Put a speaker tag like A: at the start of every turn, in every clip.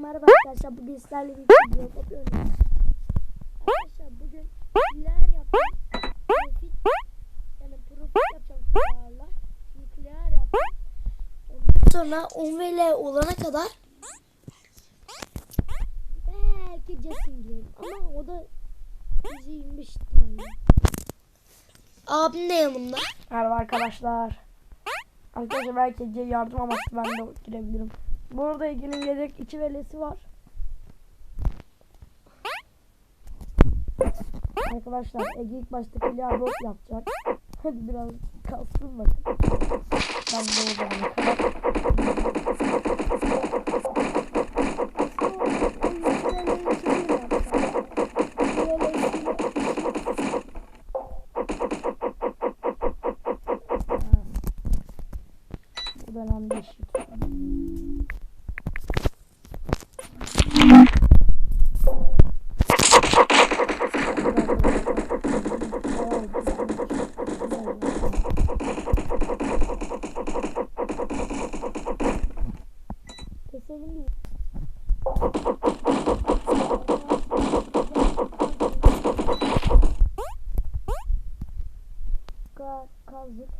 A: merhaba arkadaşlar. Bugün sizlerle birlikte Roblox oynuyoruz. Arkadaşlar bugün nükleer yaptım. Profit yani profit yapacağım silahlarla. Nükleer yaptım. Ondan sonra 10 VL olana kadar belki Jason girelim. Ama o da bizi 25 ihtimalle. Abim de yanımda.
B: Merhaba arkadaşlar. Arkadaşlar belki yardım amaçlı ben de girebilirim. Bu arada Ege'nin gelecek iki velesi var. Arkadaşlar Ege ilk başta Kiliar Rock yapacak. Hadi biraz kalsın bakın. Ben de o zamana
A: Ka kazdık.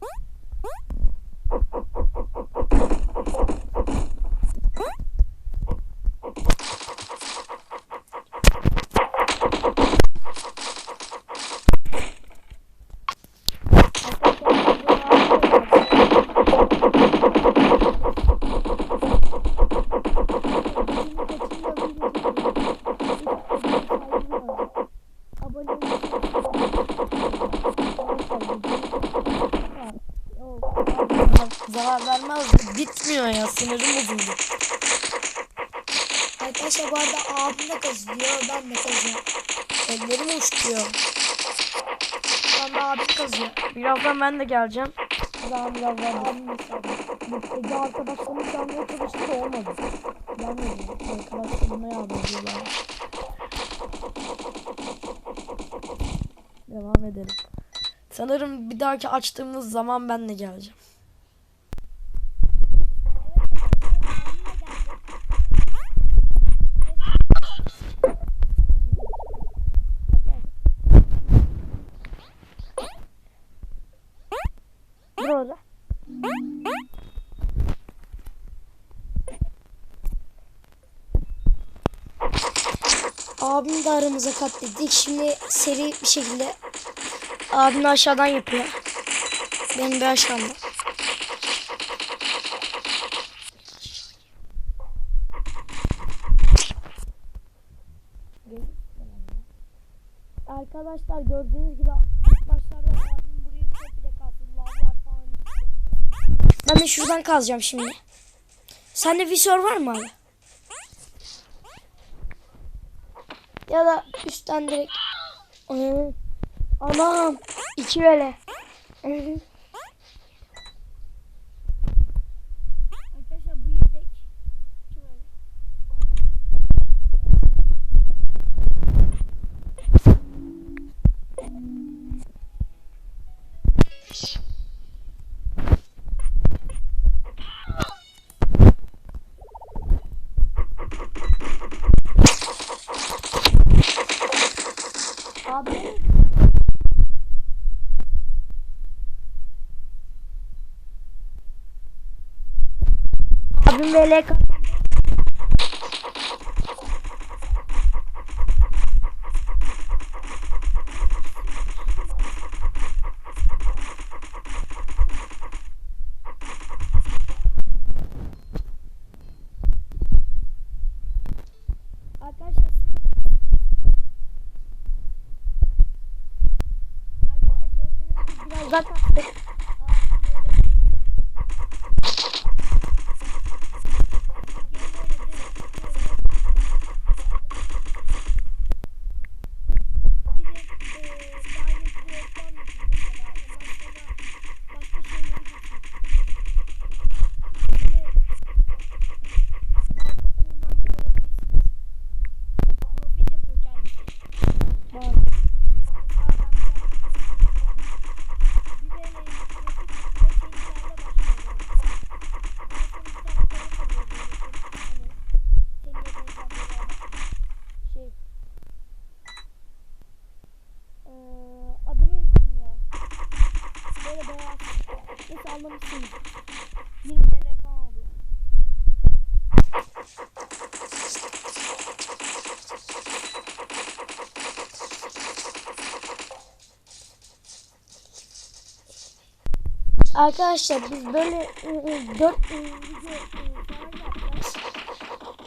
A: De kazıyor, ben de kazıyorum.
B: Ellerim uçuyor.
A: Anda abim kazıyor.
B: Birazdan ben de geleceğim.
A: Daha biraz daha abim mesela. Ege arkadaşlarımı çalmaya çalıştı olmadı. Gelmedi.
B: Arkadaşlarıma yardım ediyorlar. Devam edelim. Sanırım bir dahaki açtığımız zaman ben de geleceğim.
A: Dur orada. Abim de aramıza katlettik. Şimdi seri bir şekilde abim de aşağıdan yapıyor. Benim bir aşağımda. Arkadaşlar gördüğünüz gibi başlarda abim. Lavlar falan gitti. Ben de şuradan kazacağım şimdi. Sende visör var mı abi? Ya da üstten direkt. Anam. iki vele. Abim böyle Arkadaşlar Arkadaşlar gördüğünüz gibi biraz daha kalktık. Profit yapıyor kendisi.
B: Bak,
A: Mesela ben bir tane bir VL'yi 1000 TL falan. Arkadaşlar biz böyle e, e, 4 video e, falan yapacağız.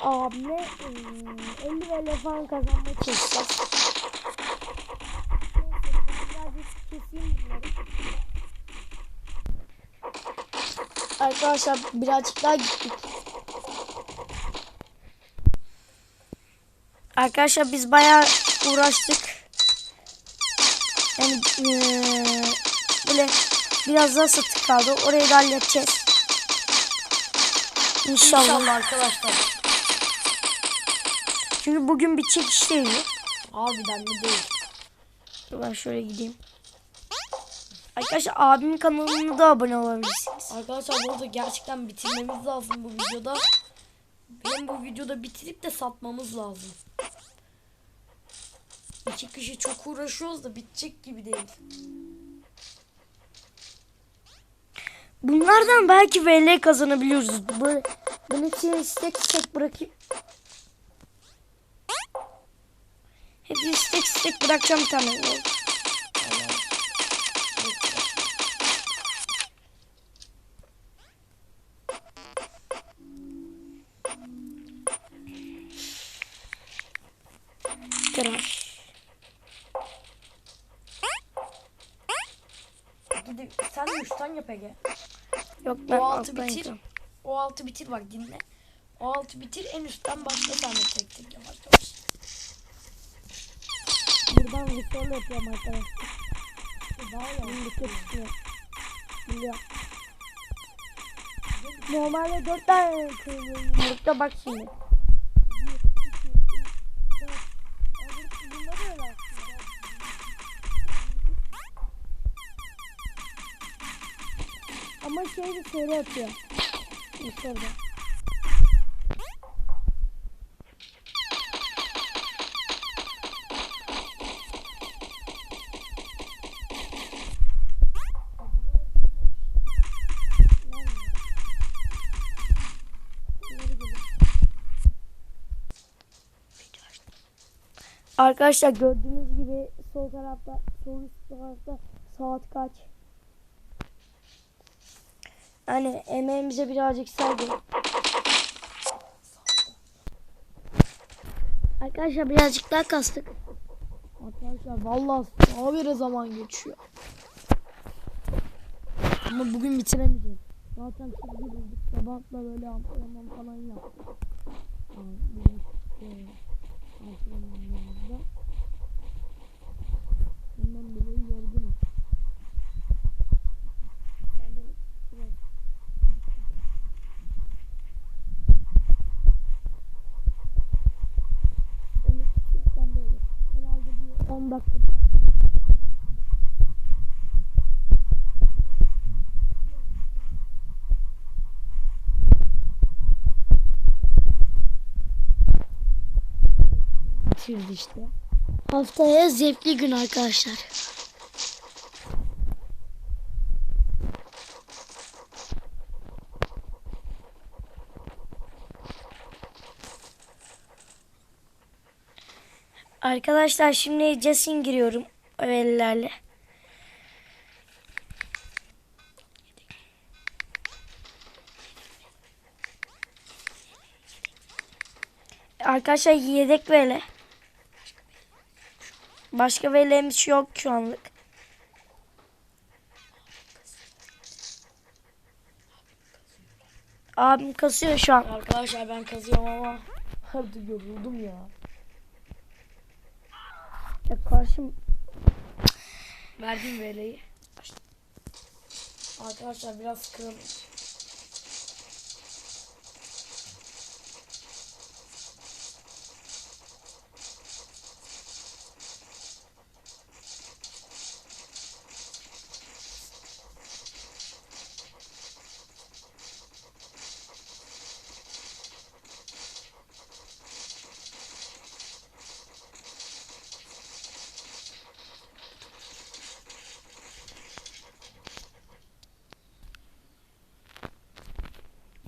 A: Abime e, 50 TL falan kazanmaya çalışacağız. Neyse ben birazcık keseyim bunları. Arkadaşlar birazcık daha gittik. Arkadaşlar biz bayağı uğraştık. Yani eee, böyle biraz daha satır kaldı. Orayı da halledeceğiz. İnşallah.
B: İnşallah arkadaşlar.
A: Çünkü bugün bir çekiş değil.
B: Harbiden mi değil.
A: Dur ben şöyle gideyim. Arkadaşlar abimin kanalına da abone olabilirsiniz.
B: Arkadaşlar bu arada gerçekten bitirmemiz lazım bu videoda. Hem bu videoda bitirip de satmamız lazım. İki kişi çok uğraşıyoruz da bitecek gibi değil.
A: Bunlardan belki VL kazanabiliyoruz. Böyle, ben hepsini istek istek bırakayım. Hepsini istek istek bırakacağım bir tane.
B: Ege.
A: Yok ben
B: O altı bitir. O altı bitir bak dinle. O altı bitir en üstten başla de tek tek yavaş yavaş.
A: Buradan ritual yapıyorum arkadaşlar.
B: Daha
A: dikkat çıkıyor. Biliyorum. Normalde dört tane kırmızı yumurta bak şimdi. Ama şey de seri atıyor. Yukarıda. Arkadaşlar gördüğünüz gibi sol tarafta sol üst tarafta saat kaç? Yani emeğimize birazcık saygı. Arkadaşlar birazcık daha kastık.
B: Arkadaşlar vallahi habire zaman geçiyor. Ama bugün bitiremeyeceğiz.
A: Zaten çizgi bulduk. Sabahla böyle antrenman falan yaptık. Yani antrenmanlarımızda. Bundan dolayı yorgunum. Ben de biraz Onu küçükten böyle. Herhalde bir 10 dakika bitirdi işte. Haftaya zevkli gün arkadaşlar. Arkadaşlar şimdi Jasin giriyorum ellerle. Arkadaşlar yedek vele. Başka velemiz yok şu anlık. Abim kasıyor şu an.
B: Arkadaşlar ben kazıyorum ama hadi yoruldum ya.
A: Ya karşım
B: Verdim veleyi. Arkadaşlar biraz sıkıldım.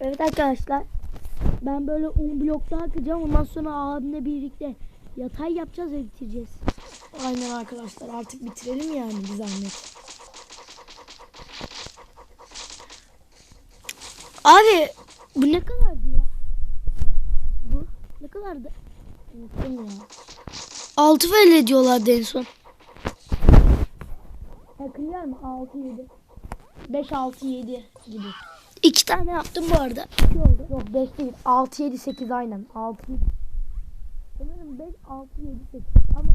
A: Evet arkadaşlar. Ben böyle 10 blok daha kıracağım. Ondan sonra abimle birlikte yatay yapacağız ve bitireceğiz.
B: Aynen arkadaşlar artık bitirelim yani bir zahmet.
A: Abi bu ne kadardı ya? Bu ne kadardı?
B: Unuttum ya.
A: 6 TL diyorlardı en son.
B: Yakın yer mi? 6 7. 5 6 7 gibi.
A: İki tane yaptım bu arada.
B: 2 oldu. Yok 5 değil. 6 7 8 aynen. 6 7. Sanırım 5 6 7 8. Ama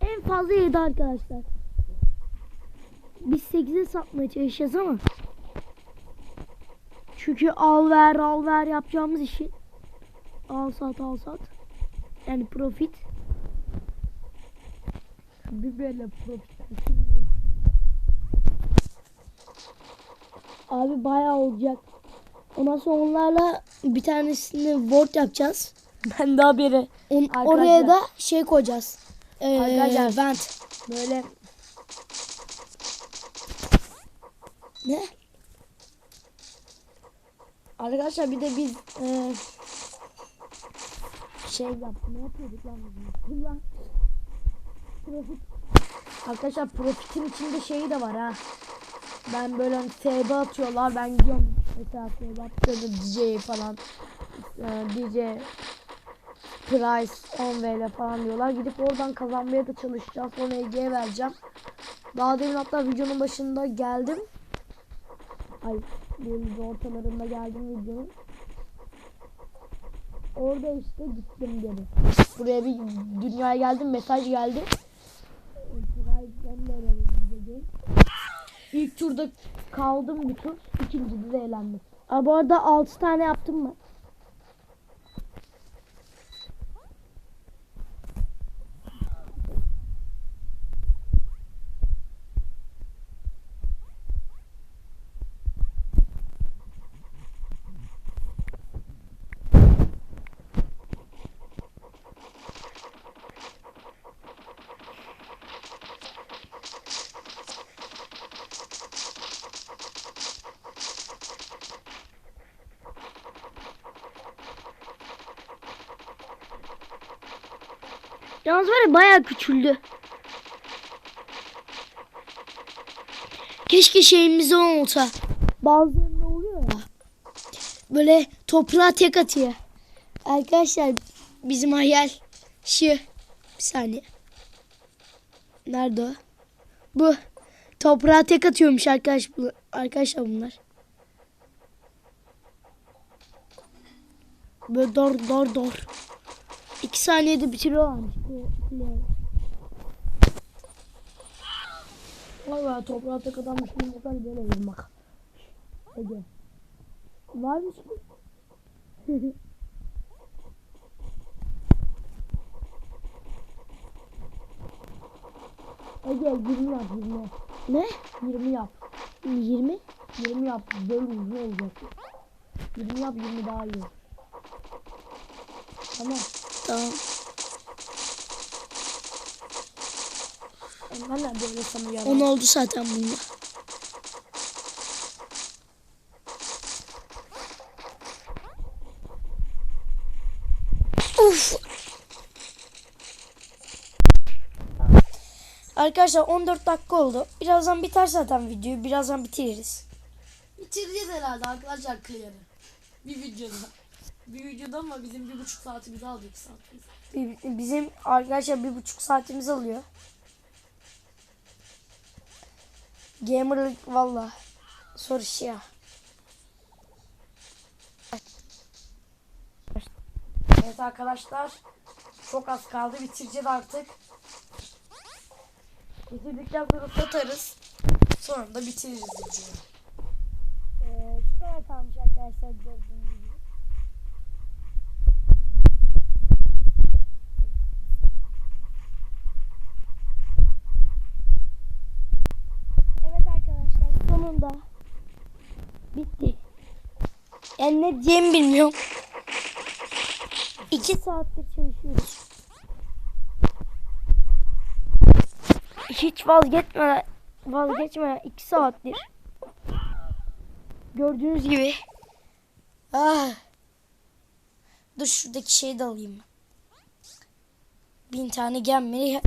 A: En fazla 7 arkadaşlar. Biz 8'e satmaya çalışacağız ama. Çünkü al ver al ver yapacağımız işi. Al sat al sat. Yani profit.
B: Bir böyle profil.
A: Abi bayağı olacak. Ondan sonra onlarla bir tanesini Word yapacağız.
B: Ben daha biri
A: On-
B: Arkadaşlar.
A: oraya da şey koyacağız. Ee,
B: Arkadaşlar.
A: vent.
B: böyle
A: Ne?
B: arkadaşlar bir de biz e, şey yaptık. Ne yapıyorduk lan? Kullan. Profit. Arkadaşlar profitin içinde şeyi de var ha. Ben böyle hani TB atıyorlar. Ben gidiyorum mesela TB attığında DJ falan e, DJ price 10 VL falan diyorlar. Gidip oradan kazanmaya da çalışacağım. Sonra Ege'ye vereceğim. Daha demin hatta videonun başında geldim. Ay böyle ortalarında geldim videonun. Orada işte gittim geri. Buraya bir dünyaya geldim mesaj geldi. İlk turda kaldım bir tur. İkincide de eğlendim.
A: Aa, bu arada 6 tane yaptım mı? Yalnız var ya bayağı küçüldü. Keşke şeyimiz olsa. Bazılarında oluyor ya. Böyle toprağa tek atıyor. Arkadaşlar bizim hayal şu. Bir saniye. Nerede o? Bu. Toprağa tek atıyormuş arkadaş, arkadaşlar bunlar. Böyle dor dor dor. İki saniyede bitiriyorlarmış.
B: Valla toprağa tek adanmış bir motor böyle vurmak. Ege.
A: Var mı?
B: Ege 20 yap 20.
A: Ne?
B: 20 yap.
A: 20?
B: 20 yap. Böyle uzun olacak. 20 yap 20 daha iyi. Tamam.
A: Tamam.
B: Ben de böyle yalan.
A: 10 oldu zaten bunda. Uf. Arkadaşlar 14 dakika oldu. Birazdan biter zaten videoyu. Birazdan bitiririz.
B: Bitireceğiz herhalde arkadaşlar Clear'ı. Bir videoda. Bir videoda ama bizim bir buçuk saatimizi aldı iki saatimiz.
A: Bi- Bizim arkadaşlar bir buçuk saatimiz alıyor. Gamerlık valla. Soru şey ya.
B: Evet arkadaşlar. Çok az kaldı. Bitireceğiz artık. Bitirdikten sonra satarız. Sonra da bitiririz videoyu.
A: Ee, şu kadar kalmış arkadaşlar gördüğünüz gibi. Evet arkadaşlar sonunda bitti. Yani ne diyeyim bilmiyorum. İki saattir çalışıyoruz. hiç vazgeçme vazgeçme 2 saattir. Gördüğünüz gibi. Ah. Dur şuradaki şeyi de alayım. Bin tane gemleri.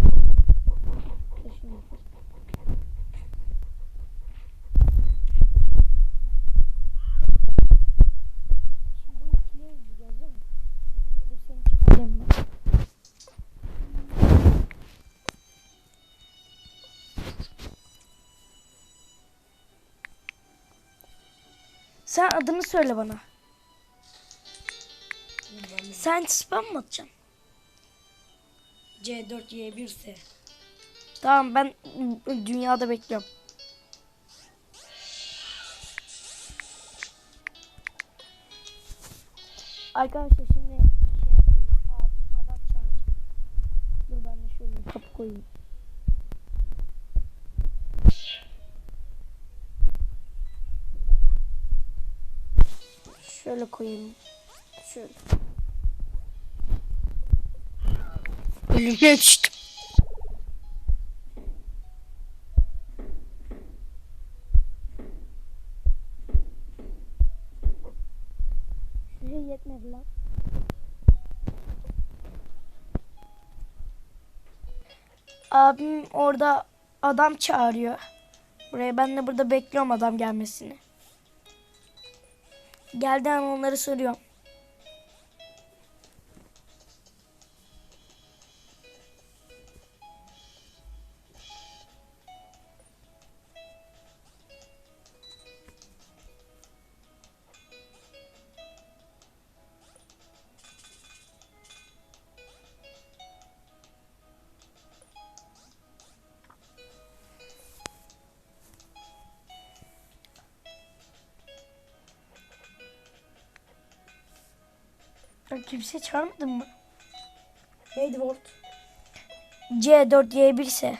A: Sen adını söyle bana. Sen spam mı atacaksın?
B: C4Y1S.
A: Tamam ben dünyada bekliyorum. Arkadaşlar şimdi şey yapıyoruz. Abi adam çağıracak. Dur ben de şöyle kapı koyayım. Şöyle koyayım. Şöyle. Elimle düştüm. Yetmedi lan. Abim orada adam çağırıyor. Buraya ben de burada bekliyorum adam gelmesini. Geldi an onları soruyorum. Ya kimse çağırmadın mı?
B: Neydi Volt?
A: C4Y1 ise.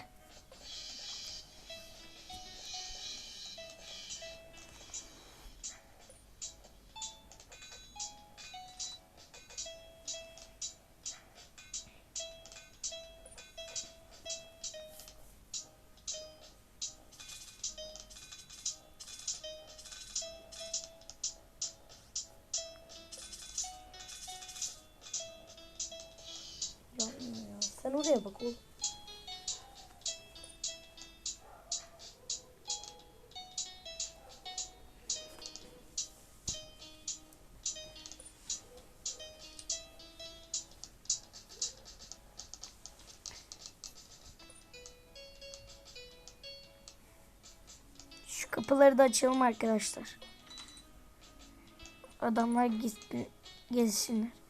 A: Kapıları da açalım arkadaşlar. Adamlar gitsin, gezsinler.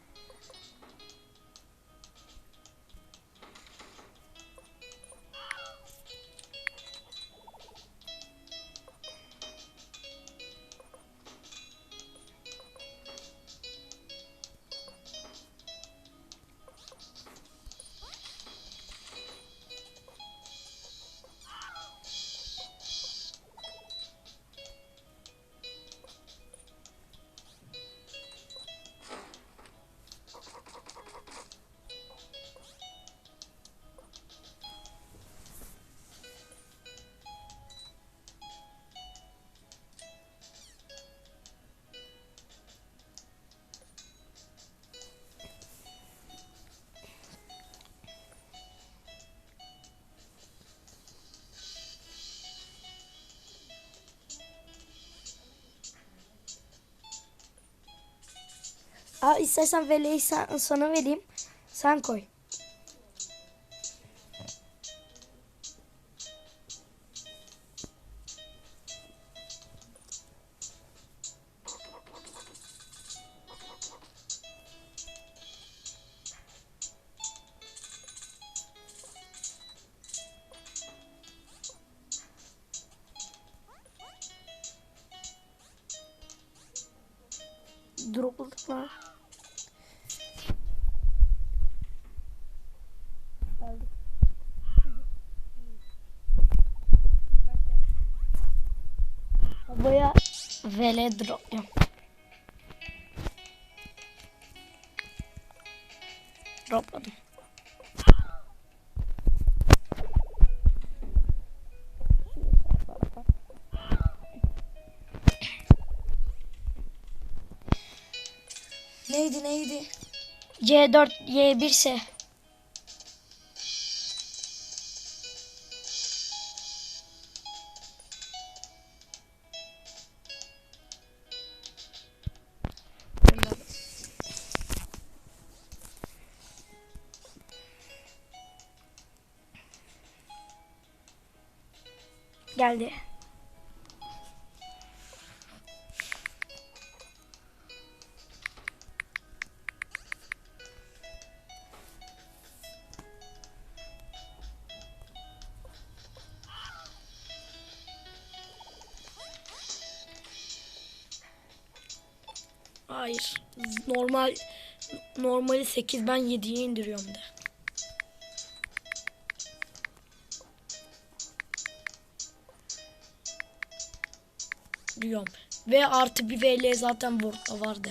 A: Aa, istersen veleyi sana vereyim. Sen koy. TL drop yap. Dropladım.
B: Neydi neydi?
A: C4 Y1 S. Geldi.
B: Hayır. Normal normali 8 ben 7'ye indiriyorum de. Diyorum. Ve artı bir VL zaten Word'da vardı.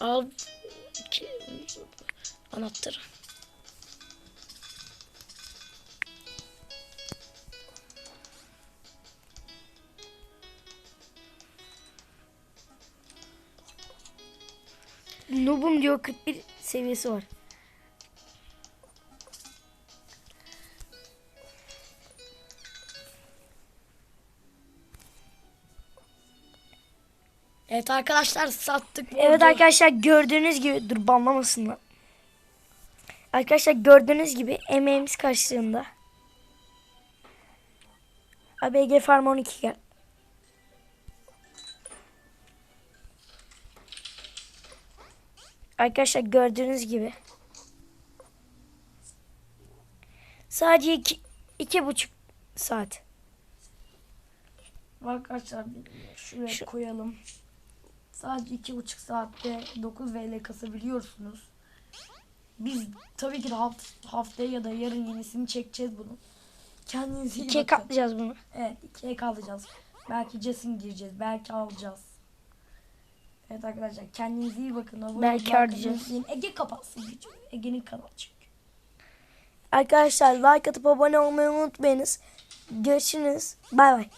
B: Al anahtarı.
A: Noob'um diyor 41 seviyesi var.
B: Evet arkadaşlar sattık. bu
A: Evet arkadaşlar gördüğünüz gibi dur banlamasınlar. Arkadaşlar gördüğünüz gibi emeğimiz karşılığında. ABG Farm 12 gel. Arkadaşlar gördüğünüz gibi. Sadece iki, iki buçuk saat.
B: Arkadaşlar şuraya
A: Şu-
B: koyalım. Sadece iki buçuk saatte 9 VL kasabiliyorsunuz. Biz tabii ki de haft- haftaya ya da yarın yenisini çekeceğiz bunu. Kendinize iyi
A: İkiye
B: bakın.
A: katlayacağız bunu.
B: Evet ikiye kalacağız. Belki Jason gireceğiz. Belki alacağız. Evet arkadaşlar kendinize iyi bakın. Abone
A: Belki
B: unutmayın. Ege kapatsın. Ege'nin kanalı çünkü.
A: Arkadaşlar like atıp abone olmayı unutmayınız. Görüşürüz. Bay bay.